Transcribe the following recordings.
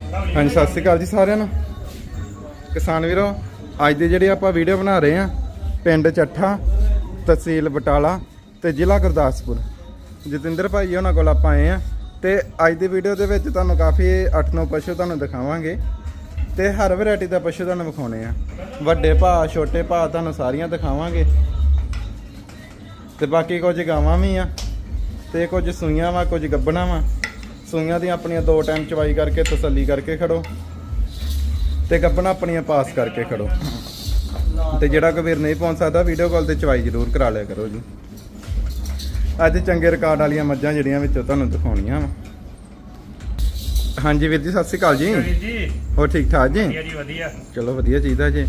ਹਾਂਜੀ, ਸਤਿ ਸ਼੍ਰੀ ਅਕਾਲ ਜੀ ਸਾਰਿਆਂ ਨੂੰ। ਕਿਸਾਨ ਵੀਰੋ, ਅੱਜ ਦੀ ਜਿਹੜੀ ਆਪਾਂ ਵੀਡੀਓ ਬਣਾ ਰਹੇ ਆ ਪਿੰਡ ਚੱਠਾ, ਤਹਿਸੀਲ ਬਟਾਲਾ ਤੇ ਜ਼ਿਲ੍ਹਾ ਗੁਰਦਾਸਪੁਰ। ਜਤਿੰਦਰ ਭਾਈ ਉਹਨਾਂ ਕੋਲ ਆਪਾਂ ਆਏ ਆ ਤੇ ਅੱਜ ਦੀ ਵੀਡੀਓ ਦੇ ਵਿੱਚ ਤੁਹਾਨੂੰ ਕਾਫੀ 8-9 ਪਸ਼ੂ ਤੁਹਾਨੂੰ ਦਿਖਾਵਾਂਗੇ ਤੇ ਹਰ ਵੈਰਾਈਟੀ ਦਾ ਪਸ਼ੂ ਤੁਹਾਨੂੰ ਵਿਖਾਉਣੇ ਆ ਵੱਡੇ ਭਾਅ, ਛੋਟੇ ਭਾਅ ਤੁਹਾਨੂੰ ਸਾਰੀਆਂ ਦਿਖਾਵਾਂਗੇ। ਤੇ ਬਾਕੀ ਕੁਝ ਗਾਵਾਂ ਵੀ ਆ ਤੇ ਕੁਝ ਸੂਈਆਂ ਵਾ, ਕੁਝ ਗੱਬਣਾ ਵਾ। ਸੂਈਆਂ ਦੀਆਂ ਆਪਣੀਆਂ ਦੋ ਟਾਈਮ ਚਵਾਈ ਕਰਕੇ ਤਸੱਲੀ ਕਰਕੇ ਖੜੋ ਤੇ ਗੱਬਣਾ ਆਪਣੀਆਂ ਪਾਸ ਕਰਕੇ ਖੜੋ। ਤੇ ਜਿਹੜਾ ਕੋਈ ਵੀਰ ਨਹੀਂ ਪਹੁੰਚ ਸਕਦਾ ਵੀਡੀਓ ਕਾਲ ਤੇ ਚਵਾਈ ਜ਼ਰੂਰ ਕਰਾ ਲਿਆ ਕਰੋ ਜੀ। ਅੱਜ ਚੰਗੇ ਰਿਕਾਰਡ ਵਾਲੀਆਂ ਮੱਝਾਂ ਜਿਹੜੀਆਂ ਵਿੱਚੋਂ ਤੁਹਾਨੂੰ ਦਿਖਾਉਣੀਆਂ ਵਾ। ਹਾਂਜੀ ਵੀਰ ਜੀ। ਸਤਿ ਸ਼੍ਰੀ ਅਕਾਲ ਜੀ। ਹੋਰ ਠੀਕ ਠਾਕ ਜੀ? ਵਧੀਆ ਜੀ ਵਧੀਆ। ਚਲੋ ਵਧੀਆ ਚਾਹੀਦਾ ਜੀ।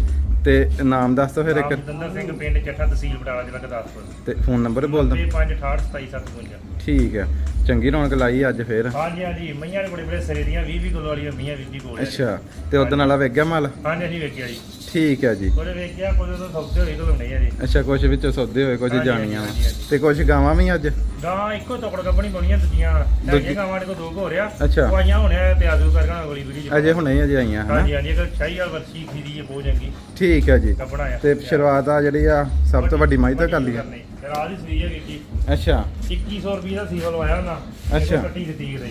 ਤੇ ਨਾਮ ਦੱਸ ਦਿਓ ਫਿਰ ਇੱਕ। ਦੰਦਰ ਸਿੰਘ ਪਿੰਡ ਚੱਠਾ ਤਹਿਸੀਲ ਬਟਾਲਾ ਜ਼ਿਲ੍ਹਾ ਗੁਰਦਾਸਪੁਰ। ਤੇ ਫੋਨ ਨੰਬਰ ਬੋਲ ਦਿਓ 95682757 ਠੀਕ ਹੈ ਚੰਗੀ ਰੌਣਕ ਲਾਈ ਅੱਜ ਫੇਰ। ਹਾਂਜੀ ਹਾਂਜੀ ਮਈਆਂ ਦੇ ਬੜੇ ਬੜੇ ਸਿਰੇ ਦੀਆਂ 20 20 ਕਿਲੋ ਵਾਲੀਆਂ ਮਈਆਂ ਵੀਰ ਜੀ ਕੋਲ। ਅੱਛਾ ਤੇ ਉਦੋਂ ਵਾਲਾ ਵੇਖ ਗਿਆ ਮਾਲ? ਹਾਂਜੀ ਹਾਂਜੀ ਵੇਖਿਆ ਜੀ। ਠੀਕ ਹੈ ਜੀ। ਕੋਲੇ ਵੇਖਿਆ ਕੋਈ ਤੋਂ ਸੌਦੇ ਹੋਈ ਤੋਂ ਨਹੀਂ ਆ ਜੀ। ਅੱਛਾ ਕੁਝ ਵਿੱਚੋਂ ਸੌਦੇ ਹੋਏ ਕੁਝ ਹਾਂਜੀ, ਜਾਣੀਆਂ। ਹਾਂਜੀ, ਹਾਂਜੀ। ਤੇ ਕੁਝ ਗਾਵਾਂ ਵੀ ਅੱਜ? ਗਾਂ ਇੱਕੋ ਟੁਕੜ ਕੱਪਣੀ ਪਾਉਣੀਆਂ ਦੂਜੀਆਂ। ਦੂਜੀ- ਹੈਗੀਆਂ ਗਾਵਾਂ ਦੇ ਕੋ ਦੋ ਕੁ ਹੋ ਰਿਹਾ ਅੱਛਾ। ਉਹ ਆਈਆਂ ਹੋਣਿਆ ਤੇ ਆਜੂ ਕਰਗਾ ਅਗਲੀ ਵੀਡੀਓ ਅਜੇ ਹੁਣੇ ਹੀ ਅਜੇ ਆਈਆਂ ਹਨਾ? ਹਾਂਜੀ ਹਾਂਜੀ ਅਗਰ ਸ਼ਾਹੀ ਵਾਲ ਵਰਸੀ ਖੀਰੀ ਹੈ ਬਹੁਤ ਚੰਗੀ। ਠੀਕ ਹੈ ਜੀ। ਕੱਪੜਾ ਆ। ਤੇ ਸ਼ੁਰੂਆਤ ਆ ਜਿਹੜੀ ਆ ਸਭ ਤੋਂ ਵੱਡੀ ਮਾਈ ਤੋਂ ਕਰ ਲਈ ਆ। ਰਾਜ ਦੀ ਹੈ ਵੀਰ ਜੀ। ਅੱਛਾ। 2100 ਰੁਪਏ ਦਾ ਸੀਵਲ ਲਵਾਇਆ ਨਾ। ਅੱਛਾ। ਕੱਟੀ ਦਿੱਤੀ ਕਿਤੇ।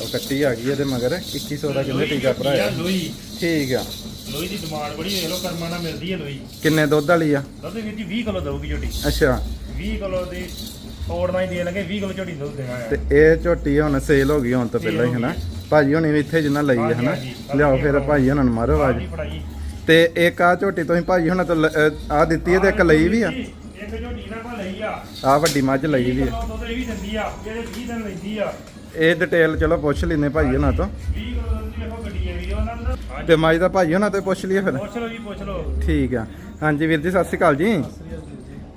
ਉਹ ਕੱਟੀ ਆ ਗਈ ਇਹਦੇ ਮਗਰ। 2100 ਦਾ ਕਿੰਨੇ ਟੀਕਾ ਭਰਾਇਆ। ਲੋਈ ਠੀਕ ਆ। ਲੋਈ ਦੀ ਡਿਮਾਂਡ ਬੜੀ ਦੇਖ ਲਓ ਕਰਮਾਂ ਨਾਲ ਮਿਲਦੀ ਹੈ ਲੋਈ। ਕਿੰਨੇ ਦੁੱਧ ਵਾਲੀ ਆ? ਦੁੱਧ ਵੀਰ ਜੀ 20 ਕਿਲੋ ਦਊਗੀ ਝੋਟੀ। ਅੱਛਾ। 20 ਕਿਲੋ ਦੀ ਤੋੜਨਾ ਹੀ ਦੇ ਲਗੇ 20 ਕਿਲੋ ਝੋਟੀ ਦੁੱਧ ਦੇਣਾ ਤੇ ਇਹ ਝੋਟੀ ਹੁਣ ਸੇਲ ਹੋ ਗਈ ਹੁਣ ਤੋਂ ਪਹਿਲਾਂ ਹੀ ਹਨਾ? ਭਾਜੀ ਹੁਣੀ ਵੀ ਇੱਥੇ ਜਿੰਨਾ ਲਈ ਹੈ ਹਨਾ? ਹਾਂਜੀ। ਲਿਆਓ ਫਿਰ ਭਾਜੀ ਹੁਣਾਂ ਨੂੰ ਮਾਰੋ ਆਵਾਜ਼। ਤੇ ਇੱਕ ਆ ਝੋਟੀ ਤੁਸੀਂ ਭਾਜੀ ਹੁਣਾਂ ਤੋਂ ਆ ਦਿੱਤੀ ਹੈ ਤੇ ਇੱਕ ਲਈ ਵੀ ਆ? ਇੱਕ ਝੋਟੀ ਨਾ ਕੋ ਲਈ ਆ। ਆ ਵੱਡੀ ਮੱਝ ਲਈ ਵੀ ਆ। ਦੁੱਧ ਇਹ ਵੀ ਦਿੰਦੀ ਆ ਜਿਹੜੇ 20 ਦਿਨ ਲੈਂਦੀ ਆ। ਇਹ ਡਿਟੇਲ ਚਲੋ ਪੁੱਛ ਲੈਨੇ ਭਾਜੀ ਹੁਣਾਂ ਤੋਂ। 20 ਕਿਲੋ ਦੁੱਧ ਦੀ ਵੇਖੋ ਗੱਡੀ ਹੈ ਵੀ ਉਹਨਾਂ ਦਾ ਹਾਂਜੀ ਤੇ ਮੱਝ ਦਾ ਭਾਜੀ ਹੁਣਾਂ ਤੋਂ ਪੁੱਛ ਲਈਏ ਫਿਰ। ਪੁੱਛ ਲਓ ਜੀ ਪੁੱਛ ਲਓ। ਠੀਕ ਆ। ਹਾਂਜੀ ਵੀਰ ਜੀ ਸਤਿ ਸ਼੍ਰੀ ਅਕਾਲ ਜੀ।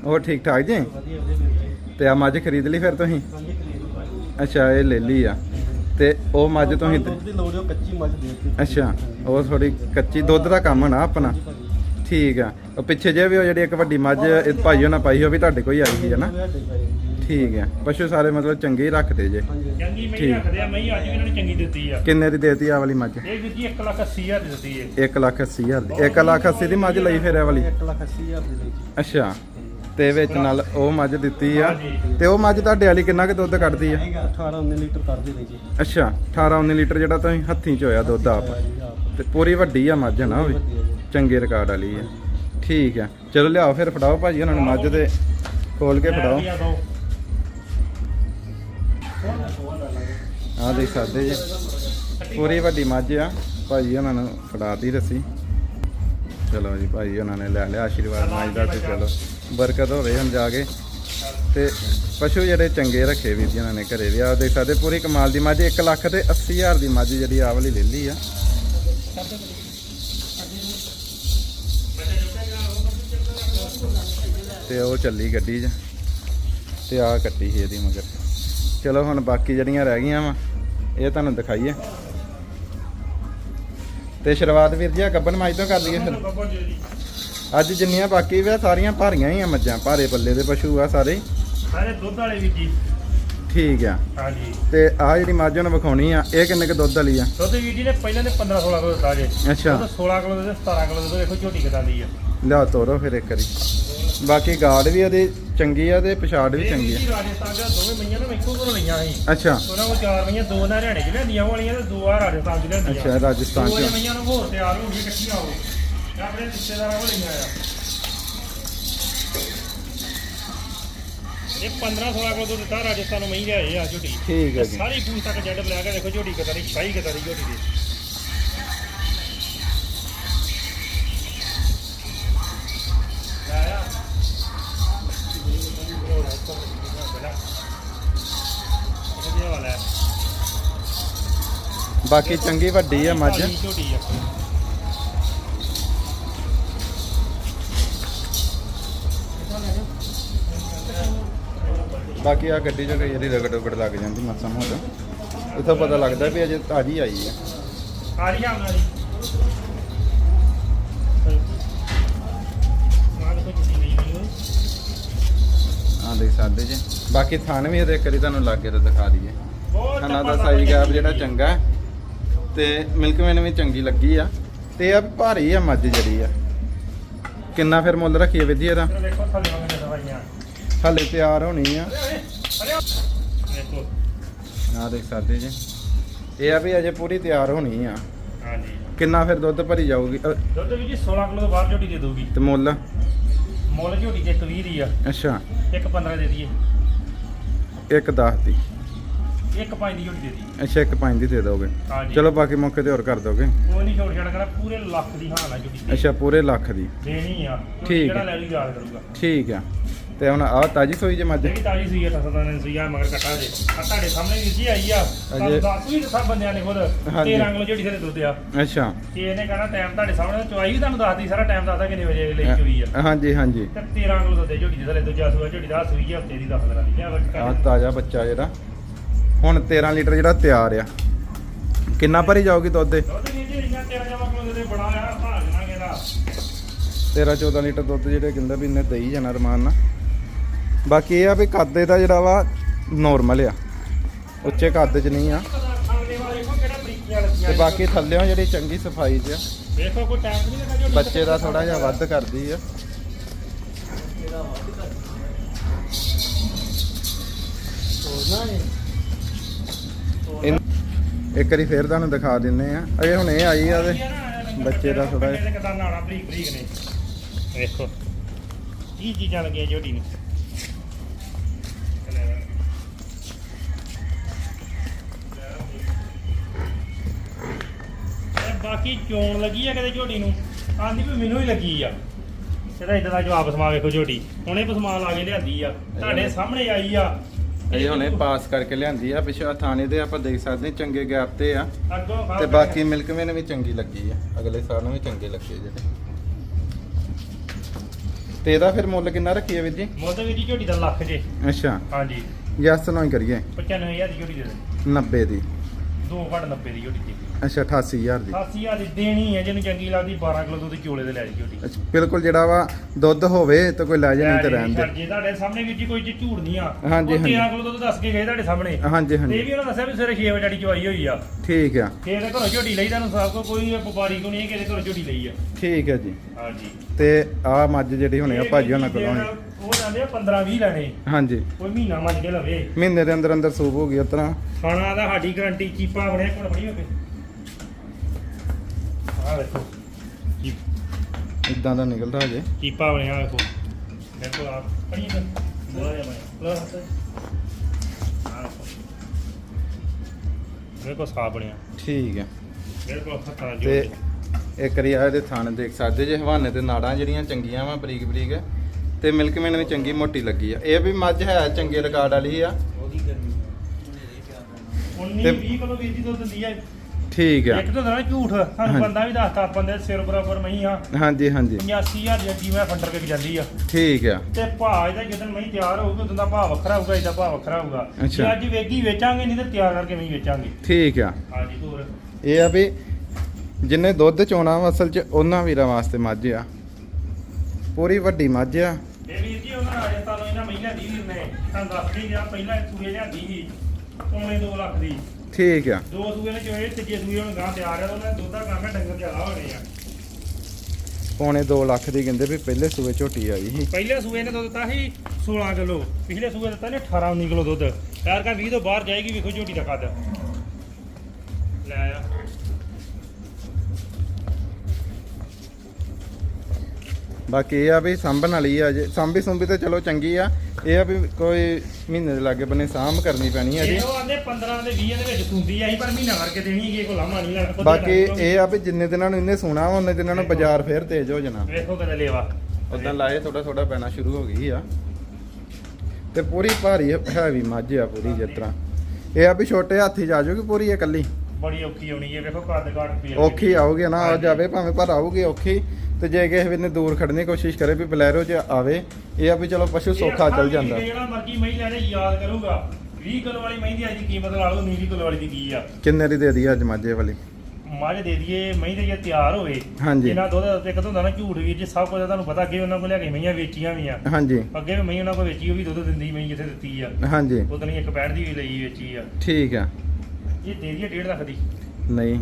ਹੋਰ ਠੀਕ ਠਾਕ ਜੀ? ਤੇ ਆ ਮੱਝ ਖਰੀਦ ਲਈ ਫਿਰ ਤੁਸੀਂ? ਅੱਛਾ ਇਹ ਲੈ ਲਈ ਆ। ਤੇ ਉਹ ਮੱਝ ਤੁਸੀਂ ਕੱਚੀ ਮੱਝ ਦੇ ਅੱਛਾ ਉਹ ਥੋੜੀ ਕੱਚੀ ਦੁੱਧ ਦਾ ਕੰਮ ਨਾ ਆਪਣਾ। ਠੀਕ ਆ। ਉਹ ਪਿੱਛੇ ਜੇ ਵੀ ਉਹ ਜਿਹੜੀ ਇੱਕ ਵੱਡੀ ਮੱਝ ਭਾਈ ਉਹਨਾਂ ਪਾਈ ਉਹ ਵੀ ਤੁਹਾਡੇ ਹੀ ਆਈ ਸੀ ਹੈ ਨਾ? ਠੀਕ ਆ ਪਸ਼ੂ ਸਾਰੇ ਮਤਲਬ ਚੰਗੇ ਹੀ ਰੱਖਦੇ ਜੇ। ਚੰਗੀ ਮਈ ਠੀਕ। ਰੱਖਦੇ ਆ ਮਈ ਅੱਜ ਵੀ ਇਹਨਾਂ ਨੇ ਚੰਗੀ ਦਿੱਤੀ ਆ। ਕਿੰਨੇ ਦੀ ਦੇਤੀ ਆ ਵਾਲੀ ਮੱਝ? ਇਹ ਵੀਰ ਜੀ 1 ਲੱਖ 80 ਹਜ਼ਾਰ ਦੀ ਦਿੱਤੀ ਹੈ 1 ਲੱਖ 80 ਹਜ਼ਾਰ ਦੀ। 1 ਲੱਖ 80 ਦੀ ਮੱਝ ਲਈ ਫਿਰ ਇਹ ਵਾਲੀ? 1 ਲੱਖ 80 ਹਜ਼ਾਰ ਦੀ ਲਈ। ਜੀ ਅੱਛਾ। ਤੇ ਵਿੱਚ ਨਾਲ ਉਹ ਮੱਝ ਦਿੱਤੀ ਆ। ਹਾਂਜੀ। ਤੇ ਉਹ ਮੱਝ ਤੁਹਾਡੇ ਵਾਲੀ ਕਿੰਨਾ ਕੁ ਦੁੱਧ ਕੱਢਦੀ ਆ? 18 19 ਲੀਟਰ ਕਰਦੇ ਨੇ ਜੀ। ਅੱਛਾ 18 19 ਲੀਟਰ ਜਿਹੜਾ ਤੁਸੀਂ ਹੱਥੀਂ ਚ ਹੋਇਆ ਦੁੱਧ ਆਪ। ਤੇ ਪੂਰੀ ਵੱਡੀ ਆ ਮੱਝ ਨਾ ਉਹ ਵੀ। ਚੰਗੇ ਰਿਕਾਰਡ ਵਾਲੀ ਆ। ਠੀਕ ਆ। ਚਲੋ ਲਿਆਓ ਫਿਰ ਫੜਾਓ ਭਾਜੀ ਉਹਨਾਂ ਨੂੰ ਮੱਝ ਦੇ। ਖੋਲ ਕੇ ਫੜਾਓ। ਆ ਦੋ। ਆਹ ਦੇਖ ਸਕਦੇ ਜੀ। ਪੂਰੀ ਵੱਡੀ ਮੱਝ ਆ। ਭਾਜੀ ਉਹਨਾਂ ਨੂੰ ਫੜਾਤੀ ਰੱਸੀ। ਚਲੋ ਜੀ ਭਾਜੀ ਉਹਨਾਂ ਨੇ ਲੈ ਲਿਆ ਆਸ਼ੀਰਵਾਦ ਮੱਝ ਦਾ ਤੇ ਚਲੋ, ਬਰਕਤ ਹੋਵੇ ਹੁਣ ਜਾ ਕੇ। ਤੇ ਪਸ਼ੂ ਜਿਹੜੇ ਚੰਗੇ ਰੱਖੇ ਵੀ ਜੀ ਉਹਨਾਂ ਨੇ ਘਰੇ ਵੀ। ਆ ਦੇਖ ਸਕਦੇ, ਪੂਰੀ ਕਮਾਲ ਦੀ ਮੱਝ 1 ਲੱਖ ਤੇ 80 ਹਜ਼ਾਰ ਦੀ ਮੱਝ ਜਿਹੜੀ ਆਹ ਵਾਲੀ ਲੈ ਲਈ ਆ। ਤੇ ਉਹ ਚੱਲੀ ਗੱਡੀ 'ਚ। ਤੇ ਆ ਕੱਟੀ ਸੀ ਇਹਦੀ ਮਗਰ। ਚਲੋ ਹੁਣ ਬਾਕੀ ਜਿਹੜੀਆਂ ਰਹਿ ਗਈਆਂ ਵਾ ਇਹ ਤੁਹਾਨੂੰ ਦਿਖਾਈਏ। ਤੇ ਸ਼ੁਰੂਆਤ ਵੀਰ ਜੀ ਆ ਗੱਬਨ ਮਾਈ ਤੋਂ ਕਰ ਲਈਏ ਫਿਰ। ਅੱਜ ਜਿੰਨੀਆਂ ਬਾਕੀ ਵੇ ਸਾਰੀਆਂ ਭਾਰੀਆਂ ਹੀ ਆ ਮੱਝਾਂ ਭਾਰੇ ਪੱਲੇ ਦੇ ਪਸ਼ੂ ਆ ਸਾਰੇ। ਸਾਰੇ ਦੁੱਧ ਵਾਲੇ ਵੀਰ ਜੀ। ਠੀਕ ਆ। ਹਾਂਜੀ। ਤੇ ਆ ਜਿਹੜੀ ਮੱਝ ਉਹਨੂੰ ਵਿਖਾਉਣੀ ਆ ਇਹ ਕਿੰਨੇ ਕ ਦੁੱਧ ਵਾਲੀ ਆ? ਦੁੱਧ ਵੀਰ ਜੀ ਨੇ ਪਹਿਲਾਂ ਨੇ 15 16 ਕਿਲੋ ਦਿੱਤਾ ਜੇ। ਅੱਛਾ। ਦੁੱਧ 16 ਕਿਲੋ ਦੇ 17 ਕਿਲੋ ਦੇ ਦੇਖੋ ਝੋਟੀ ਕਿਦਾਂ ਦੀ ਆ। ਲਿਆ ਤੋਰੋ ਫਿਰ ਇੱਕ ਵਾਰੀ। ਬਾਕੀ ਗਾਰਡ ਵੀ ਉਹਦੀ ਚੰਗੀ ਆ ਤੇ ਪਛਾੜ ਵੀ ਚੰਗੀ ਆ। ਜੀ ਰਾਜਸਥਾਨ ਦੇ ਦੋਵੇਂ ਮਈਆਂ ਨੇ ਇੱਕੋ ਕੋਲ ਲਈਆਂ ਸੀ ਅੱਛਾ। ਉਹਨਾਂ ਕੋਲ ਚਾਰ ਮਈਆਂ ਦੋ ਨਾ ਹਰਿਆਣੇ ਚ ਲੈਂਦੀਆਂ ਵਾਲੀਆਂ ਤੇ ਦੋ ਆ ਰਾਜਸਥਾਨ ਚ ਲੈਂਦੀਆਂ ਅੱਛਾ ਰਾਜਸਥਾਨ ਦੋ ਚ। ਮਈਆਂ ਨੂੰ ਹੋਰ ਤਿਆਰ ਹੋ ਗਈ ਇਕੱਠੀਆਂ ਹੋ ਇਹ ਆਪਣੇ ਰਿਸ਼ਤੇਦਾਰਾਂ ਕੋਲ ਲਈਆਂ ਆ। ਇਹ 15 16 ਕਿਲੋ ਦਿੱਤਾ ਰਾਜਸਥਾਨ ਨੂੰ ਮਈ ਲਿਆਏ ਆ ਝੋਟੀ। ਠੀਕ ਹੈ ਜੀ। ਸਾਰੀ ਪੂਛ ਤੱਕ ਜੱਡ ਬਲਾ ਕੇ ਦੇਖੋ ਝੋਟੀ ਦੀ ਸ਼ਾਹੀ ਦੀ ਝੋਟੀ ਦੀ। ਇਹ ਵਾਲਾ ਹੈ ਬਾਕੀ ਚੰਗੀ ਵੱਡੀ ਆ ਮੱਝ। ਕਾਲੀ ਝੋਟੀ ਆ। ਬਾਕੀ ਆ ਗੱਡੀ 'ਚ ਕਈ ਵਾਰੀ ਰਗੜ ਰਗੜ ਲੱਗ ਜਾਂਦੀ ਮੱਸਾਂ ਮੋਟਾ। ਇੱਥੋਂ ਪਤਾ ਲੱਗਦਾ ਵੀ ਅਜੇ ਤਾਜੀ ਆਈ ਆ। ਆ ਰਹੀ ਆ ਉਹਨਾਂ ਦੀ ਆ ਦੇਖ ਸਕਦੇ ਜੀ। ਬਾਕੀ ਥਣ ਵੀ ਇਹਦੇ ਕਰੀ ਤੁਹਾਨੂੰ ਲੱਗੇ ਤੇ ਦਿਖਾ ਦਈਏ। ਖਾਣਾ ਦਾ ਸਾਈਜ਼ ਗੈਪ ਜਿਹੜਾ ਚੰਗਾ ਤੇ ਮਿਲਕ ਮੈਨ ਵੀ ਚੰਗੀ ਲੱਗੀ ਆ। ਤੇ ਆ ਭਾਰੀ ਆ ਮੱਝ ਜਿਹੜੀ ਆ। ਕਿੰਨਾ ਫਿਰ ਮੁੱਲ ਰੱਖੀਏ ਜੀ ਇਹਦਾ? ਹਾਲੇ ਤਿਆਰ ਹੋਣੀ ਆ। ਆ ਦੇਖ। ਸਕਦੇ ਜੀ। ਇਹ ਆ ਵੀ ਅਜੇ ਪੂਰੀ ਤਿਆਰ ਹੋਣੀ ਆ। ਹਾਂਜੀ। ਕਿੰਨਾ ਫਿਰ ਦੁੱਧ ਭਰੀ ਜਾਊਗੀ? ਦੁੱਧ ਵੀ ਜੀ 16 ਕਿਲੋ ਬਾਹਰ ਝੋਟੀ ਦੇ ਦਊਗੀ। ਤੇ ਮੁੱਲ? ਮੁੱਲ ਝੋਟੀ ਦੇ 20 ਦੀ ਆ। ਅੱਛਾ। ਇੱਕ 15 ਦੇ ਦਈਏ। ਇੱਕ 10 ਦੀ। ਇੱਕ 5 ਦੀ ਝੋਟੀ ਦੇ ਦਈਏ। ਅੱਛਾ ਇੱਕ 5 ਦੀ ਦੇ ਦੋਗੇ। ਹਾਂਜੀ ਚਲੋ ਬਾਕੀ ਮੌਕੇ ਤੇ ਹੋਰ ਕਰ ਦੋਗੇ। ਕੋਈ ਨਹੀਂ ਛੋੜ ਛੜ ਕਰਾ ਪੂਰੇ ਲੱਖ ਦੀ ਹਾਲ ਆ ਝੋਟੀ। ਅੱਛਾ ਪੂਰੇ ਲੱਖ ਦੀ। ਦੇਣੀ ਆ। ਠੀਕ ਜਿਹੜਾ ਹੈ। ਲੈ ਲਈ ਯਾਦ ਕਰੂਗਾ। ਠੀਕ ਆ। ਤੇ ਹੁਣ ਆ ਤਾਜੀ ਸੋਈ ਜੇ ਮੱਝ। ਜਿਹੜੀ ਤਾਜੀ ਸੂਈ ਆ ਤਸਦਾ ਨੇ ਸੂਈ ਆ ਮਗਰ ਕੱਟਾ ਦੇ। ਆ ਤੁਹਾਡੇ ਸਾਹਮਣੇ ਜੀ ਆਈ ਆ। ਤੁਹਾਨੂੰ ਦੱਸ ਵੀ ਸਭ ਬੰਦਿਆਂ ਨੇ ਖੁਦ ਹਾਂਜੀ। 13 ਕਿਲੋ ਝੋਟੀ ਦੇ ਦੁੱਧ ਆ। ਅੱਛਾ। ਕਿ ਇਹਨੇ ਕਹਣਾ ਟਾਈਮ ਤੁਹਾਡੇ ਸਾਹਮਣੇ ਚੁਆਈ ਵੀ ਤੁਹਾਨੂੰ ਦੱਸਦੀ ਸਾਰਾ ਟਾਈਮ ਦੱਸਦਾ ਕਿੰਨੇ ਵਜੇ ਲਈ ਚੋਈ ਆ। ਹਾਂਜੀ ਹਾਂਜੀ। ਤੇ 13 ਕਿਲੋ ਦੁੱਧ ਆ ਝੋਟੀ ਦੇ ਥੱਲੇ ਦੂਜਾ ਸੂਆ ਝੋਟੀ ਦਾ ਸੂਈ ਆ ਹਫ਼ਤੇ ਦੀ 10 ਦਿਨਾਂ ਦੀ ਕਿਆ ਆ ਵਰਕ ਤਾਜ਼ਾ ਬੱਚਾ ਜਿਹੜਾ। ਹੁਣ 13 ਲੀਟਰ ਜਿਹੜਾ ਤਿਆਰ ਆ। ਕਿੰਨਾ ਭਰੀ ਜਾਊਗੀ ਦੁੱਧ ਦੇ ਦੁੱਧ ਵੀ ਜੀ ਇੰਨਾ 13 ਜਮਾ ਕਿਲੋ ਦੇ ਬੜਾ ਆ ਭਾਗ ਨਾ ਕਿਹਦਾ 13 14 ਲੀਟਰ ਦੁੱਧ ਜਿਹੜੇ ਕਹਿੰਦਾ ਵੀ ਇਹਨੇ ਦੇਈ ਜਾਣਾ ਰਮਾਨ ਨਾਲ। ਬਾਕੀ ਇਹ ਆ ਵੀ ਕੱਦ ਇਹਦਾ ਜਿਹੜਾ ਵਾ ਨਾਰਮਲ ਆ। ਉੱਚੇ ਕੱਦ 'ਚ ਨਹੀਂ ਆ। ਤੇ ਬਾਕੀ ਥੱਲੇੋਂ ਜਿਹੜੀ ਚੰਗੀ ਸਫ਼ਾਈ 'ਚ ਆ। ਦੇਖੋ ਕੋਈ ਟਾਈਮ ਨਹੀਂ ਲੱਗਾ ਝੋਟੀ ਬੱਚੇ ਦਾ ਥੋੜਾ ਜਿਹਾ ਵੱਧ ਕਰਦੀ ਆ। ਇੱਕ ਵਾਰੀ ਫੇਰ ਤੁਹਾਨੂੰ ਦਿਖਾ ਦਿੰਨੇ ਆ। ਅਜੇ ਹੁਣ ਇਹ ਆਈ ਆ ਤੇ ਬੱਚੇ ਦਾ ਥੋੜ੍ਹਾ ਜਿਹਾ- ਕਿਦਾਂ ਨਾੜਾ ਬਰੀਕ ਬਰੀਕ ਨੇ। ਵੇਖੋ ਕੀ ਚੀਜ਼ਾਂ ਲੱਗੀਆਂ ਝੋਟੀ ਨੂੰ। ਤੇ ਬਾਕੀ ਚੋਣ ਲੱਗੀ ਆ ਕਿਤੇ ਝੋਟੀ ਨੂੰ? ਆਂਦੀ ਵੀ ਮੈਨੂੰ ਹੀ ਲੱਗੀ ਆ। ਇਹਦਾ ਇਦਾਂ ਦਾ ਜਵਾਬ ਸਮਾ ਵੇਖੋ ਝੋਟੀ। ਹੁਣੇ ਪਸਮਾ ਲਾ ਕੇ ਲਿਆਂਦੀ ਆ। ਤੁਹਾਡੇ ਸਾਹਮਣੇ ਆਈ ਆ। ਇਹ ਹੁਣੇ ਪਾਸ ਕਰਕੇ ਲਿਆਂਦੀ ਆ। ਪਿਛਾ ਥਾਣੇ ਦੇ ਆਪਾਂ ਦੇਖ ਸਕਦੇ ਚੰਗੇ ਗੈਪ ਤੇ ਆ। ਤੇ ਬਾਕੀ ਮਿਲਕ ਮੈਨ ਵੀ ਚੰਗੀ ਲੱਗੀ ਆ। ਅਗਲੇ ਸਾਲ ਨੂੰ ਵੀ ਚੰਗੇ ਲੱਗੇ ਜਿਹੜੇ ਤੇ ਇਹਦਾ ਫਿਰ ਮੁੱਲ ਕਿੰਨਾ ਰੱਖੀਏ ਵੀਰ ਜੀ? ਮੁੱਲ ਵੀ ਦੀ ਝੋਟੀ ਦਾ ਲੱਖ ਜੇ। ਅੱਛਾ। ਹਾਂਜੀ। ਯੈਸ ਨਾ ਕਰੀਏ। 95000 ਦੀ ਝੋਟੀ ਦੇ ਦੇ। 90 ਦੀ। ਦੋ ਘੜ 90 ਦੀ ਝੋਟੀ ਦੀ। ਅੱਛਾ 88000 ਦੀ। 80000 ਦੀ ਦੇਣੀ ਹੈ ਜਿਹਨੂੰ ਚੰਗੀ ਲੱਗਦੀ 12 ਕਿਲੋ ਦੁੱਧ ਚੋਲੇ ਦੇ ਲੈ ਜੀ ਝੋਟੀ ਅੱਛਾ, ਬਿਲਕੁਲ ਜਿਹੜਾ ਵਾ ਦੁੱਧ ਹੋਵੇ ਤੇ ਕੋਈ ਲੈ ਜਾਣੀ ਤੇ ਰਹਿਣ ਦੇ। ਜੇ ਤੁਹਾਡੇ ਸਾਹਮਣੇ ਵੀਰ ਜੀ ਕੋਈ ਚੀਜ਼ ਝੂਠ ਨਹੀਂ ਆ। ਹਾਂਜੀ, ਉਹ 13 ਹਾਂਜੀ। ਕਿਲੋ ਦੁੱਧ ਦੱਸ ਕੇ ਗਏ ਤੁਹਾਡੇ ਸਾਹਮਣੇ। ਹਾਂਜੀ ਤੇ ਇਹ ਹਾਂਜੀ ਵੀ ਉਹਨਾਂ ਦੱਸਿਆ ਵੀ ਸਵੇਰੇ 6 ਵਜੇ ਜਿਹੜੀ ਚਵਾਈ ਹੋਈ ਆ। ਠੀਕ ਆ। ਤੇ ਇਹਦੇ ਘਰੋਂ ਝੋਟੀ ਲਈ ਤੁਹਾਨੂੰ ਸਭ ਕੋ ਕੋਈ ਵਪਾਰੀ ਕੋ ਨਹੀਂ ਹੈ ਕਿ ਇਹਦੇ ਘਰੋਂ ਝੋਟੀ ਲਈ ਆ। ਠੀਕ ਹੈ ਜੀ। ਹਾਂਜੀ। ਤੇ ਆ ਮੱਝ ਜਿਹੜੀ ਹੁਣੇ ਆ ਭਾਜੀ ਉਹਨਾਂ ਕੋਲ ਉਹ ਜਾਂਦੇ ਆ 15 20 ਲੈਣੇ। ਹਾਂਜੀ। ਕੋਈ ਮਹੀਨਾ ਮੱਝ ਕੇ ਲਵੇ। ਮਹੀਨੇ ਦੇ ਅੰਦਰ ਅੰਦਰ ਸੂਪ ਹੋ ਗਈ ਉਤਰਾ ਖਾਣਾ ਦਾ ਸਾਡੀ ਗਰੰਟੀ ਚੀਪਾ ਬਣਿਆ ਕੋਣ ਬਣੀ ਹੋਵੇ। ਆ ਵੇਖੋ। ਇਦਾਂ ਦਾ ਨਿਕਲਦਾ ਹਜੇ। ਕੀਪਾ ਬਣਿਆ ਵੇਖੋ। ਬਿਲਕੁਲ ਆਪ ਪੜੀ ਤੇ। ਬੋਲਾ ਜਾ ਬਣਿਆ ਲੋ ਹੱਥ। ਆਹ ਵੇਖੋ। ਬਿਲਕੁਲ ਸਾਫ਼ ਬਣਿਆ। ਠੀਕ ਹੈ ਬਿਲਕੁਲ ਹੱਥਾਂ ਨਾਲ ਤੇ ਇੱਕ ਵਾਰੀ ਆ ਇਹਦੇ ਥਣ ਦੇਖ ਸਕਦੇ ਜੇ ਹਵਾਨੇ ਤੇ ਨਾੜਾਂ ਜਿਹੜੀਆਂ ਚੰਗੀਆਂ ਵਾ ਬਰੀਕ ਬਰੀਕ ਤੇ ਮਿਲਕ ਮੈਨ ਵੀ ਚੰਗੀ ਮੋਟੀ ਲੱਗੀ ਆ। ਇਹ ਵੀ ਮੱਝ ਹੈ ਚੰਗੇ ਰਿਕਾਰਡ ਵਾਲੀ ਆ। 19 ਤੇ- 20 ਕਿਲੋ ਵੀਰ ਦੀ ਦੁੱਧ ਦਿੰਦੀ ਹੈ ਠੀਕ ਆ। ਇੱਕ ਤਾਂ ਨਾ ਝੂਠ ਸਾਨੂੰ। ਬੰਦਾ ਵੀ ਦੱਸਤਾ ਆਪਾਂ ਦੇ ਸਿਰ ਬਰਾਬਰ ਮਹੀਂ ਆ। ਹਾਂਜੀ ਹਾਂਜੀ। 85000 ਦੀ ਜੀਵਾ ਫੰਡਰ ਕੇ ਜਾਂਦੀ ਆ। ਠੀਕ ਆ। ਤੇ ਭਾਅ ਇਹਦਾ ਜਦੋਂ ਮਹੀਂ ਤਿਆਰ ਹੋਊਗੀ ਉਦੋਂ ਦਾ ਭਾਅ ਵੱਖਰਾ ਹੋਊਗਾ ਇਹਦਾ ਭਾਅ ਵੱਖਰਾ ਹੋਊਗਾ। ਜੇ ਅੱਜ ਵੇਗੀ ਵੇਚਾਂਗੇ ਨਹੀਂ ਤੇ ਤਿਆਰ ਕਰਕੇ ਮਹੀਂ ਵੇਚਾਂਗੇ। ਠੀਕ ਆ। ਹਾਂਜੀ ਹੋਰ? ਇਹ ਆ ਵੀ ਜਿੰਨੇ ਦੁੱਧ ਚੋਣਾ ਵਾ ਅਸਲ 'ਚ ਉਹਨਾਂ ਵੀਰਾਂ ਵਾਸਤੇ ਮੱਝ ਆ। ਪੂਰੀ ਵੱਡੀ ਮੱਝ ਆ। ਇਹ ਵੀਰ ਜੀ ਉਹਨਾਂ ਰਾਜਸਥਾਨ ਇਹਨਾਂ ਮਹੀਨਾ ਦੀ ਨੇ ਤੁਹਾਨੂੰ ਦੱਸ ਦੀ ਗਿਆ ਪਹਿਲਾਂ ਸੂਏ ਲਿਆਂਦੀ ਸੀ ਪੌਣੇ 2 ਲੱਖ ਦੀ। ਠੀਕ ਆ। ਦੋ ਸੂਏ ਨੇ ਚੋਏ ਤੀਜੇ ਸੂਏ ਹੁਣ ਗਾਂ ਤਿਆਰ ਆ ਉਹਨਾਂ ਦੁੱਧ ਦਾ ਕੰਮ ਹੈ ਡੰਗਰ ਜ਼ਿਆਦਾ ਹੋਣੇ ਆ। ਪੌਣੇ 2 ਲੱਖ ਦੀ ਕਹਿੰਦੇ ਵੀ ਪਹਿਲੇ ਸੂਏ ਝੋਟੀ ਆਈ ਸੀ। ਪਹਿਲੇ ਸੂਏ ਨੇ ਦੁੱਧ ਦਿੱਤਾ ਸੀ 16 ਕਿਲੋ ਪਿਛਲੇ ਸੂਏ ਦਿੱਤਾ ਨੇ 18 19 ਕਿਲੋ ਦੁੱਧ। ਯਾਰ ਕਾ 20 ਤੋਂ ਬਾਹਰ ਜਾਏਗੀ ਵੇਖੋ ਝੋਟੀ ਦਾ ਕੱਦ। ਲੈ ਆ। ਬਾਕੀ ਇਹ ਆ ਵੀ ਸਾਂਭਣ ਵਾਲੀ ਆ ਜੇ ਸਾਂਭੀ ਸੁੰਭੀ ਤੇ ਚਲੋ ਚੰਗੀ ਆ ਇਹ ਆ ਵੀ ਕੋਈ ਮਹੀਨੇ ਦੇ ਲਾਗੇ ਬੰਨੇ ਸਾਂਭ ਕਰਨੀ ਪੈਣੀ ਆ ਜੀ। ਇਹ ਉਹ ਆਂਦੇ 15 ਦੇ 20 ਦੇ ਵਿੱਚ ਸੁੰਦੀ ਆਈ ਪਰ ਮਹੀਨਾ ਕਰਕੇ ਦੇਣੀ ਹੈ ਕੋਈ ਲਾਮਾ ਨਹੀਂ ਲੈਣਾ ਬਾਕੀ ਇਹ ਆ ਵੀ ਜਿੰਨੇ ਦਿਨਾਂ ਨੂੰ ਇਹਨੇ ਸੋਣਾ ਵਾ ਉਹਨੇ ਦਿਨਾਂ ਨੂੰ ਬਾਜ਼ਾਰ ਫੇਰ ਤੇਜ਼ ਹੋ ਜਾਣਾ। ਵੇਖੋ ਕਦੇ ਲੇਵਾ। ਉਦਾਂ ਲਾਏ ਥੋੜਾ ਥੋੜਾ ਪੈਣਾ ਸ਼ੁਰੂ ਹੋ ਗਈ ਆ। ਤੇ ਪੂਰੀ ਭਾਰੀ ਹੈਵੀ ਮੱਝ ਆ ਪੂਰੀ ਜਿਸ ਤਰ੍ਹਾਂ। ਇਹ ਆ ਵੀ ਛੋਟੇ ਹਾਥੀ ਜਾ ਜਾਊਗੀ ਪੂਰੀ ਇਹ ਇਕੱਲੀ? ਬੜੀ ਔਖੀ ਆਉਣੀ ਹੈ ਵੇਖੋ ਕੱਦ ਕਾਟ ਪੀ ਔਖੀ ਆਊਗੀ ਨਾ ਆ ਜਾਵੇ ਭਾਵੇਂ ਪਰ ਆਊਗੀ ਔਖੀ। ਤੇ ਜੇ ਕਿਸੇ ਵੀ ਨੇ ਦੂਰ ਖੜਨ ਦੀ ਕੋਸ਼ਿਸ਼ ਕਰੇ ਵੀ ਬਲੈਰੋ 'ਚ ਆਵੇ ਇਹ ਆ ਵੀ ਚਲੋ ਪਸ਼ੂ ਸੌਖਾ ਚੱਲ ਜਾਂਦਾ। ਜਿਹੜਾ ਮਰਜ਼ੀ ਮਹੀਂ ਲੈਣੇ ਯਾਦ ਕਰੂਗਾ। 20 ਕਿਲੋ ਵਾਲੀ ਮਹੀਂ ਦੀ ਅੱਜ ਦੀ ਕੀਮਤ ਲਾ ਲਓ 20 ਕਿਲੋ ਵਾਲੀ ਦੀ ਕੀ ਆ? ਕਿੰਨੇ ਦੀ ਦੇ ਦਈਏ ਅੱਜ ਮਾਝੇ ਵਾਲੀ? ਮੱਝ ਦੇ ਦਈਏ ਮਹੀਂ ਦੇ ਜੇ ਤਿਆਰ ਹੋਵੇ ਹਾਂਜੀ। ਜਿੰਨਾ ਦੁੱਧ ਇੱਕ ਤਾਂ ਹੁੰਦਾ ਨਾ ਝੂਠ ਵੀਰ ਜੀ ਸਭ ਕੁਝ ਤੁਹਾਨੂੰ ਪਤਾ ਅੱਗੇ ਉਹਨਾਂ ਕੋਲ ਲਿਆ ਕੇ ਮਈਆਂ ਵੇਚੀਆਂ ਵੀ ਆ। ਹਾਂਜੀ। ਅੱਗੇ ਵੀ ਮਈ ਉਹਨਾਂ ਕੋਲ ਵੇਚੀ ਉਹ ਵੀ ਦੁੱਧ ਦਿੰਦੀ ਮਈ ਜਿੱਥੇ ਦਿੱਤੀ ਆ। ਹਾਂਜੀ। ਉਦੋਂ ਇੱਕ ਪੈੜ ਦੀ ਵੀ ਲਈ ਵੇਚੀ ਆ। ਠੀਕ ਆ। ਇਹ ਦੇ ਦਈਏ 1.5 ਲੱਖ ਦੀ। ਨਹੀਂ।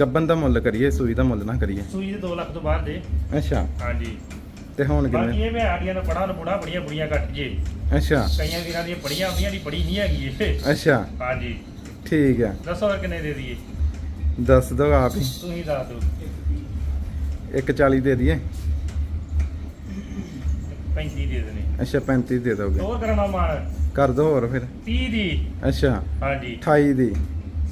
ਗੱਬਨ ਦਾ ਮੁੱਲ ਕਰੀਏ ਸੂਈ ਦਾ ਮੁੱਲ ਨਾ ਕਰੀਏ। ਸੂਈ ਦੇ 2 ਲੱਖ ਤੋਂ ਬਾਅਦ ਦੇ। ਅੱਛਾ। ਹਾਂਜੀ। ਤੇ ਹੁਣ ਬਾਕੀ ਕਿੰਨੇ ਇਹ ਮੈਂ ਆਡੀਆਂ ਦਾ ਬੜਾ ਬੁੜਾ ਬੜੀਆਂ ਬੁੜੀਆਂ ਕੱਟ ਜੇ ਅੱਛਾ। ਕਈਆਂ ਵੀਰਾਂ ਦੀਆਂ ਬੜੀਆਂ ਆਉਂਦੀਆਂ ਦੀ ਬੜੀ ਨਹੀਂ ਹੈਗੀ ਇਹ। ਅੱਛਾ। ਹਾਂਜੀ। ਠੀਕ ਆ ਦੱਸੋ ਫਿਰ ਕਿੰਨੇ ਦੇ ਦਈਏ? ਦੱਸ ਦੋ ਆਪ ਹੀ। ਤੁਸੀਂ ਦੱਸ ਦਿਓ। 140 ਦੇ ਦਈਏ। 35 ਦੇ ਦੇਣੇ। ਅੱਛਾ 35 ਦੇ ਦੋਗੇ। ਹੋਰ ਕਰਨਾ ਮਾਨ ਕਰ ਦੋ ਹੋਰ ਫਿਰ। 30 ਦੀ। ਅੱਛਾ। ਹਾਂਜੀ। 28 ਦੀ।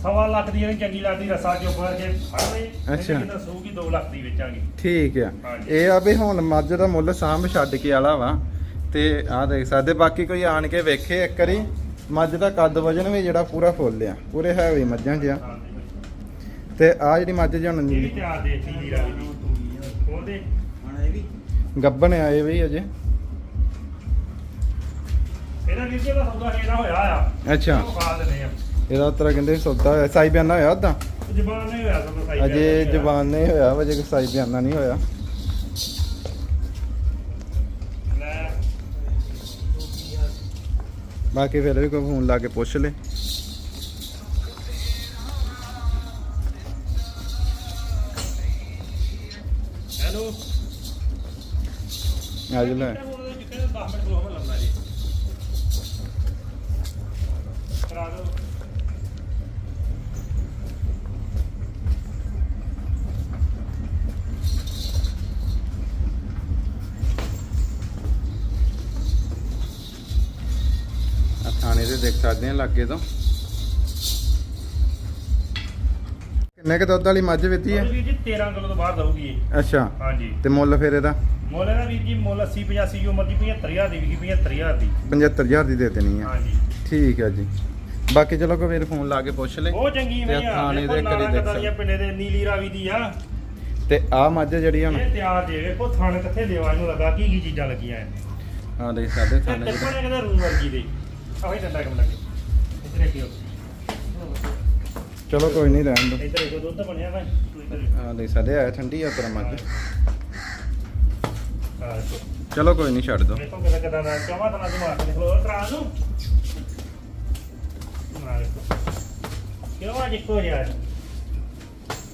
ਸਵਾ ਲੱਖ ਦੀ ਜਿਹੜੀ ਚੰਗੀ ਲੱਗਦੀ ਰਸਾ ਚੋਂ ਭਰ ਕੇ ਫੜ ਲਈ। ਅੱਛਾ। ਕਿੰਨਾ ਸੂਗੀ 2 ਲੱਖ ਦੀ ਵੇਚਾਂਗੇ। ਠੀਕ ਆ। ਇਹ ਆ ਵੀ ਹੁਣ ਮੱਝ ਦਾ ਮੁੱਲ ਸਾਂਭ ਛੱਡ ਕੇ ਵਾਲਾ ਵਾ। ਤੇ ਆਹ ਦੇਖ ਸਕਦੇ ਬਾਕੀ ਕੋਈ ਆਣ ਕੇ ਵੇਖੇ ਇੱਕ ਵਾਰੀ। ਮੱਝ ਦਾ ਕੱਦ ਵਜਨ ਵੀ ਜਿਹੜਾ ਪੂਰਾ ਫੁੱਲ ਆ। ਪੂਰੇ ਹੈਵੀ ਮੱਝਾਂ ਜਿਆ ਤੇ ਆ ਜਿਹੜੀ ਮੱਝ ਜੀ ਇਹ ਵੀ ਹੁਣ ਤਿਆਰ ਦੇਤੀ ਵੀਰਾ ਵੀ। ਉਹਦੇ ਗੱਬਣ ਆਏ ਵੀ ਅਜੇ। ਵੀਰ ਜੀ ਦਾ ਸੌਦਾ ਕਿਹੜਾ ਹੋਇਆ ਆ। ਅੱਛਾ। ਉਹ ਖਾ ਦਿੰਦੇ ਆ। ਇਹਦਾ ਉਤਰਾ ਕਹਿੰਦੇ ਸੌਦਾ ਹੋਇਆ। ਸਾਈ ਬਿਆਨਾ ਹੋਇਆ ਉਦਾਂ ਜ਼ਬਾਨ ਨਹੀਂ ਹੋਇਆ ਸੌਦਾ ਸਾਈ ਅਜੇ ਜ਼ਬਾਨ ਨਹੀਂ ਹੋਇਆ ਵਜੇ ਸਾਈ ਬਿਆਨਾ ਨਹੀਂ ਹੋਇਆ। ਬਾਕੀ ਫਿਰ ਵੀ ਕੋਈ ਫੋਨ ਲਾ ਕੇ ਪੁੱਛ ਲੈ। ਹੈਲੋ। ਅੱਜ ਲੈ। ਥਾਣੇ ਦੇ ਦੇਖ ਸਕਦੇ ਆ ਲਾਗੇ ਤੋਂ। ਕਿੰਨੇ ਕੁ ਦੁੱਧ ਵਾਲੀ ਮੱਝ ਵੇਤੀ ਹੈ? ਵੀਰ ਜੀ 13 ਕਿਲੋ ਤੋਂ ਬਾਹਰ ਦਊਗੀ ਇਹ। ਅੱਛਾ। ਹਾਂਜੀ। ਤੇ ਮੁੱਲ ਫਿਰ ਇਹਦਾ? ਮੁੱਲ ਇਹਦਾ ਵੀਰ ਜੀ ਮੁੱਲ 80 85 ਦੀ ਉਮਰ ਦੀ 75000 ਦੀ ਵਿਕੀ 75000 ਦੀ। 75000 ਦੀ ਦੇ ਦੇਣੀ ਆ। ਹਾਂਜੀ। ਠੀਕ ਹੈ ਜੀ। ਬਾਕੀ ਚਲੋ ਕੋਈ ਵੀਰ ਫੋਨ ਲਾ ਕੇ ਪੁੱਛ ਲੈ। ਉਹ ਚੰਗੀ ਆ। ਥਾਣੇ ਦੇ ਕਰੀ ਦੇਖ ਕਦਾਂ ਦੀਆਂ ਪਿੰਡੇ ਦੇ ਨੀਲੀ ਰਾਵੀ ਦੀ ਆ। ਤੇ ਆ ਮੱਝ ਜਿਹੜੀ ਹੁਣ ਇਹ ਤਿਆਰ ਜੇ ਵੇਖੋ ਥਾਣੇ ਕਿੱਥੇ ਦੇਵਾ ਇਹਨੂੰ ਲੱਗਾ ਕੀ ਕੀ ਚੀਜ਼ਾਂ ਲੱਗੀਆਂ ਆ ਦੇਖ ਸਕਦੇ ਤੇ ਥਾਣੇ ਦੇ। ਕਿਤੇ ਰੂਮ ਵਰਗੀ ਦੇ। ਆਹੀ ਡੰਡਾ ਕੰਮ ਲੱਗੇ ਇੱਧਰ ਦੇਖਿਓ। ਚਲੋ ਕੋਈ ਨਹੀਂ ਰਹਿਣ ਦੋ ਇੱਧਰ ਦੇਖੋ ਦੁੱਧ ਬਣਿਆ ਭਾਈ ਤੂੰ ਇੱਧਰ ਦੇਖੋ। ਆ ਦੇਖ ਸਕਦੇ ਆ ਠੰਡੀ ਆ ਤੇਰਾ ਮੱਝ ਆਹ ਦੇਖੋ ਚਲੋ ਕੋਈ ਨਹੀਂ ਛੱਡ ਦੋ ਦੇਖੋ ਕਿਦਾਂ ਕਿਦਾਂ ਦਾ ਚਵਾ ਤਾਂ ਨਾ ਮਾਰ ਕੇ ਦੇਖ ਲੋ ਤਰਾ ਨੂੰ ਮਾਰ ਕਿਉਂ ਇੱਕੋ ਜਿਹਾ ਹੈ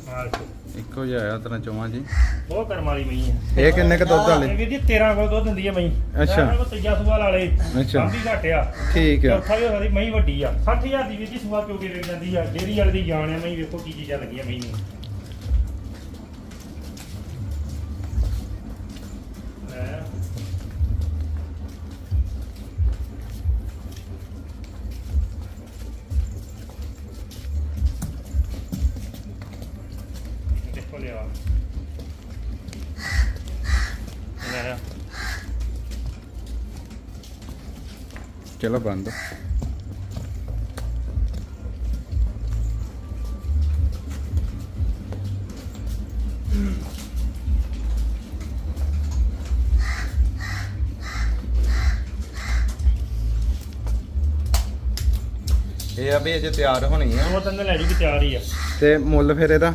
ਮਾਰ ਦੇਖੋ ਇੱਕੋ ਜਿਹਾ ਆ ਤੇਰਾ ਚੋਵਾਂ ਜੀ। ਬਹੁਤ ਕਰਮ ਵਾਲੀ ਮਈ ਹੈ ਇਹ ਕਿੰਨੇ ਕ ਦੁੱਧ ਵਾਲੇ? ਵੀਰ ਜੀ 13 ਕੋਲ ਦੁੱਧ ਦਿੰਦੀ ਹੈ ਮਈ ਅੱਛਾ। ਉਹ ਤੀਜਾ ਸੂਆ ਲਾ ਲੇ। ਅੱਛਾ। ਵੀ ਘਟਿਆ ਠੀਕ ਆ। ਚੌਥਾ ਵੀ ਉਹਦੀ ਮਈ ਵੱਡੀ ਆ। 60000 ਦੀ ਵੀਰ ਜੀ ਸੂਆ ਪਿਓ ਕੇ ਵੇਚ ਜਾਂਦੀ ਆ? ਡੇਰੀ ਵਾਲੇ ਦੀ ਜਾਣ ਆ ਮਈ ਵੇਖੋ ਕੀ ਚੀਜ਼ਾਂ ਲੱਗੀਆਂ ਮਈ ਨੂੰ ਚਲੋ ਬੰਦ ਇਹ ਆ ਵੀ ਅਜੇ ਤਿਆਰ ਹੋਣੀ ਆ। ਉਹ ਤਾਂ ਲੈ ਜੂਗੀ ਤਿਆਰ ਹੀ ਆ। ਤੇ ਮੁੱਲ ਫਿਰ ਇਹਦਾ?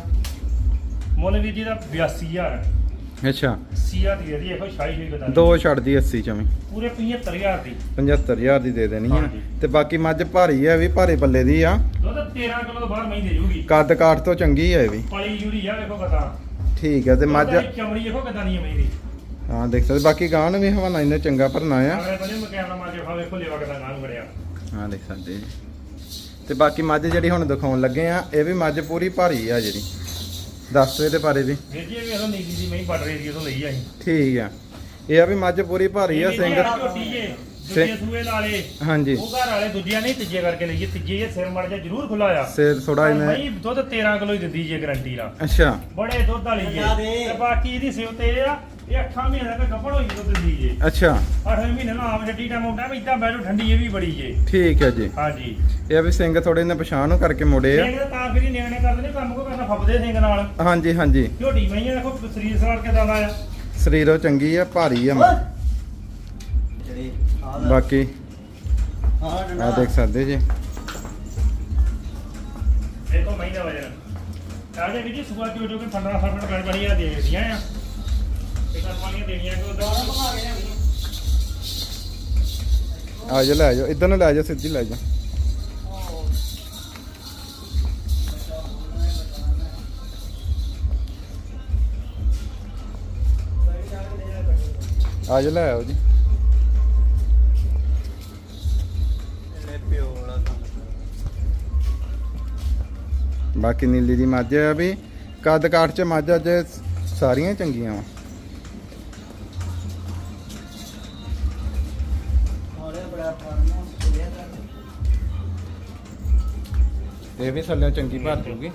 ਮੁੱਲ ਵੀਰ ਜੀ ਦਾ 82000 ਅੱਛਾ। 80000 ਦੀ ਸ਼ਾਹੀ ਹੋਈ ਬਤਾ ਦੋ ਛੱਡਦੀ 80 ਚਵੇਂ। ਪੂਰੇ 75000 ਦੀ। 75000 ਦੀ ਦੇ ਦੇਣੀ ਆ। ਹਾਂਜੀ। ਤੇ ਬਾਕੀ ਮੱਝ ਭਾਰੀ ਆ ਇਹ ਵੀ ਭਾਰੇ ਪੱਲੇ ਦੀ ਆ। ਦੁੱਧ 13 ਕਿਲੋ ਤੋਂ ਬਾਹਰ ਮਹੀਂ ਦੇ ਜੂਗੀ। ਕੱਦ ਕਾਠ ਤੋਂ ਚੰਗੀ ਆ ਇਹ ਵੀ। ਪਲੀ ਜੂਰੀ ਆ ਵੇਖੋ ਕਦਾ। ਠੀਕ ਆ ਤੇ ਮੱਝ ਚਮੜੀ ਦੇਖੋ ਕਿਦਾਂ ਦੀ ਹੈ ਦੇਖ ਸਕਦੇ ਬਾਕੀ ਗਾਂ ਨੂੰ ਵੀ ਹਵਾਨਾ ਇਹਨੇ ਚੰਗਾ ਭਰਨਾ ਆ। ਅਗਲੇ ਬੰਦੇ ਮੈਂ ਕੈਮਰਾ ਮਾਰ ਕੇ ਖਾ ਵੇਖੋ ਲੇਵਾ ਕਿਦਾਂ ਗਾਂ ਨੂੰ ਵੜਿਆ। ਹਾਂ ਦੇਖ ਸਕਦੇ। ਜੀ ਤੇ ਬਾਕੀ ਮੱਝ ਜਿਹੜੀ ਹੁਣ ਦਿਖਾਉਣ ਲੱਗੇ ਆ ਇਹ ਵੀ ਮੱਝ ਪੂਰੀ ਭਾਰੀ ਆ ਜਿਹੜੀ। ਦੱਸ ਵੇ ਤੇ ਬਾਰੇ ਵੀ। ਵੀਰ ਜੀ ਇਹ ਵੇਖੋ ਨੀਲੀ ਦੀ ਮਹੀਂ ਵੱਡ ਰਹੀ ਸੀ ਉਦੋਂ ਲਈ ਆਈ। ਠੀਕ ਆ। ਇਹ ਆ ਵੀ ਮੱਝ ਪੂਰੀ ਭਾਰੀ ਆ ਦੂਜੇ ਸੂਏ ਲਾਲੇ ਹਾਂਜੀ। ਉਹ ਘਰ ਵਾਲੇ ਦੂਜੀਆਂ ਨਹੀਂ ਤੀਜੇ ਕਰਕੇ ਲਈਏ ਤੀਜੇ ਇਹ ਸਿਰ ਮੜ ਜਾ ਜ਼ਰੂਰ ਖੁੱਲਾ ਆ। ਸਿਰ ਥੋੜਾ ਇਹਨੇ ਮਹੀਂ ਦੁੱਧ 13 ਕਿਲੋ ਹੀ ਦਿੰਦੀ ਜੇ ਗਰੰਟੀ ਨਾਲ। ਅੱਛਾ। ਬੜੇ ਦੁੱਧ ਵਾਲੀ ਜੇ। ਤੇ ਬਾਕੀ ਇਹਦੀ ਸਿਉ ਤੇ ਇਹ ਆ ਇਹ ਅੱਠਾਂ ਮਹੀਨੇ ਤੱਕ ਗੱਭਣ ਹੋਈ ਦੁੱਧ ਦਿੰਦੀ ਜੇ। ਅੱਛਾ। ਅੱਠਵੇਂ ਮਹੀਨੇ ਨਾਲ ਆਪ ਛੱਡੀ ਟਾਈਮ ਆਉਂਦਾ ਵੀ ਇਦਾਂ ਬੈਠੋ ਠੰਡੀ ਇਹ ਵੀ ਬੜੀ ਜੇ। ਠੀਕ ਹੈ ਜੀ। ਹਾਂਜੀ। ਇਹ ਆ ਵੀ ਸਿੰਘ ਥੋੜੇ ਨੇ ਪਛਾਣ ਨੂੰ ਕਰਕੇ ਮੁੜੇ ਆ। ਸਿੰਘ ਤਾਂ ਫਿਰ ਹੀ ਨਿਆਣੇ ਕਰਦੇ ਨੇ ਕੰਮ ਕੋ ਕਰਨਾ ਫੱਬਦੇ ਸਿੰਘ ਨਾਲ। ਹਾਂਜੀ ਹਾਂਜੀ। ਝੋਟੀ ਮਈਆਂ ਦੇਖੋ ਸਰੀਰ ਸਾਰ ਕਿਦਾਂ ਦਾ ਆ। ਸਰੀਰੋਂ ਚੰਗੀ ਆ ਭਾਰੀ ਆ। ਜਿਹੜੇ ਬਾਕੀ ਆ ਦੇਖ ਸਕਦੇ ਜੀ। ਦੇਖੋ ਮਹੀਨਾ ਵਜਨ ਕਾਹਦੇ ਵੀ ਜੀ ਸੁਬਾ ਜੋ ਜੋ ਕਿ 15 ਮਿੰਟ ਬਣ ਬਣੀਆਂ ਦੇ ਦਿੱਤੀਆਂ ਆ। ਕੋ ਦੋ ਬਣਾ ਕੇ ਲਿਆਂਦੀ। ਆ ਜਾ, ਲੈ ਜਾ ਇਦਾਂ ਨਾ ਲੈ ਜਾ, ਸਿੱਧੀ ਲੈ ਜਾ। ਆ ਜਾ, ਲੈ ਆਓ ਜੀ। ਬਾਕੀ ਨੀਲੀ ਦੀ ਮੱਝ ਆ ਵੀ ਕੱਦ ਕਾਠ ਚ ਮੱਝ ਅੱਜ ਸਾਰੀਆਂ ਚੰਗੀਆਂ ਵਾ। ਹੋਰੇ ਬੜਾ ਫਾਰਮ ਖੁੱਲਿਆ ਤਾਂ ਇਹ ਵੀ ਥੱਲੇ ਚੰਗੀ ਭਰ ਜੂਗੀ।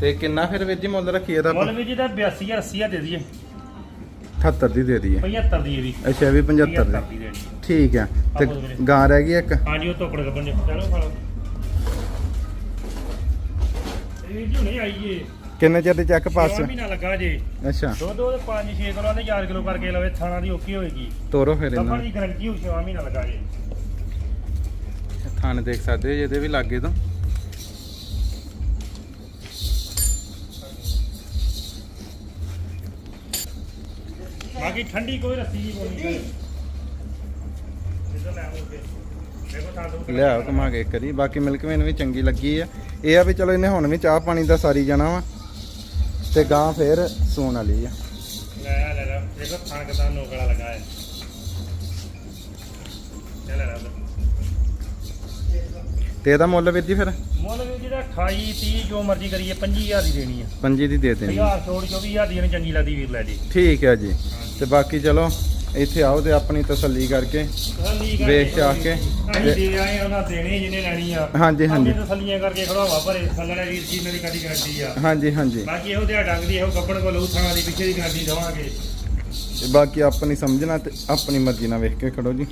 ਤੇ ਕਿੰਨਾ ਫਿਰ ਵੀਰ ਜੀ ਮੁੱਲ ਰੱਖੀ ਇਹਦਾ ਮੁੱਲ ਵੀ ਜੀ ਦਾ 82 80 ਦੇ ਦਈਏ। 78 ਦੀ ਦੇ ਦਈਏ। 75 ਦੀ ਇਹ ਵੀ ਅੱਛਾ ਇਹ ਵੀ 75 ਦੀ। ਦੀ ਦੇਣੀ ਠੀਕ ਆ ਤੇ। ਗਾਂ ਰਹਿ ਗਈ ਇੱਕ? ਹਾਂਜੀ ਉਹ ਤੋਕੜ ਗੱਬਨ ਦੇ। ਚਲੋ ਖਾ ਲਓ ਇਹ ਜੀ ਹੁਣੇ ਆਈਏ ਕਿੰਨੇ ਚਿਰ ਦੇ ਚੈੱਕ ਪਾਸ? ਛੇਵਾਂ ਮਹੀਨਾ ਲੱਗਾ ਜੇ। ਅੱਛਾ। ਦੋ ਦੋ 5 6 ਕਿਲੋ ਦੇ 4 ਕਿਲੋ ਕਰਕੇ ਲਵੇ ਥਾਣਾ ਦੀ ਓਕੇ ਹੋਏਗੀ। ਤੋਰੋ ਫਿਰ ਇਹਨਾਂ ਦੀ ਗਰੰਟੀ ਹੋ 6 ਮਹੀਨਾ ਲੱਗਾ ਜੇ। ਥਾਣੇ ਦੇਖ ਸਕਦੇ ਹੋ ਇਹਦੇ ਵੀ ਲਾਗੇ ਤੋਂ। ਬਾਕੀ ਠੰਡੀ ਕੋਈ ਰੱਸੀ ਨਹੀਂ। ਜਿੱਦਾਂ ਲੈ ਆਉਂਗੇ ਤੋਂ ਲਿਆਓ ਘੁਮਾ ਕੇ ਇੱਕ ਵਾਰੀ। ਬਾਕੀ ਮਿਲਕ ਵੇਨ ਵੀ ਚੰਗੀ ਲੱਗੀ ਆ। ਇਹ ਆ ਵੀ ਚਲੋ ਇਹਨੇ ਹੁਣ ਵੀ ਚਾਹ ਪਾਣੀ ਦਾ ਸਾਰੀ ਜਾਣਾ ਵਾ। ਤੇ ਗਾਂ ਫੇਰ ਸੂਣ ਵਾਲੀ ਆ। ਲੈ ਲੈ ਲੱਗਾ ਹੈ ਲੈ ਲੈ ਤੇ ਇਹਦਾ ਮੁੱਲ ਵੀਰ ਜੀ ਫਿਰ? ਮੁੱਲ ਵੀ ਜਿਹੜਾ 28 30 ਜੋ ਮਰਜ਼ੀ ਕਰੀਏ 25000 ਦੀ ਦੇਣੀ ਆ। ਪੰਜੀ ਦੀ ਦੇ ਦੇਣੀ 1000 ਛੋੜ 24000 ਦੀ ਇਹਨੂੰ ਚੰਗੀ ਲੱਗਦੀ ਵੀਰ ਲੈ ਜੀ। ਠੀਕ ਹੈ ਜੀ। ਤੇ ਬਾਕੀ ਚਲੋ ਇੱਥੇ ਆਓ ਤੇ ਆਪਣੀ ਤਸੱਲੀ ਕਰਕੇ ਵੇਖ ਕੇ ਅਸੀਂ ਦੇ ਆਏ ਆ, ਉਹਨਾਂ ਦੇਣੇ ਜਿਹਨੇ ਲੈਣੀ ਆ। ਹਾਂਜੀ, ਹਾਂਜੀ। ਤਸੱਲੀਆਂ ਕਰਕੇ ਖੜਾਵਾ ਭਰੇ ਥੱਲੜਾ ਵੀਰ ਜੀ ਇਹਨਾਂ ਦੀ ਕਾਦੀ ਗਰੰਟੀ ਆ। ਹਾਂਜੀ ਹਾਂਜੀ। ਬਾਕੀ ਇਹੋ ਜਿਹਾ ਡੰਗ ਦੀ ਇਹੋ ਕੱਪੜ ਕੋਲ ਥਾਂ ਦੀ ਪਿੱਛੇ ਦੀ ਗਰੰਟੀ ਦਵਾਂਗੇ ਤੇ ਬਾਕੀ ਆਪਣੀ ਸਮਝਣਾ ਤੇ ਆਪਣੀ ਮਰਜ਼ੀ ਨਾਲ ਵੇਖ ਕੇ ਖੜੋ ਜੀ।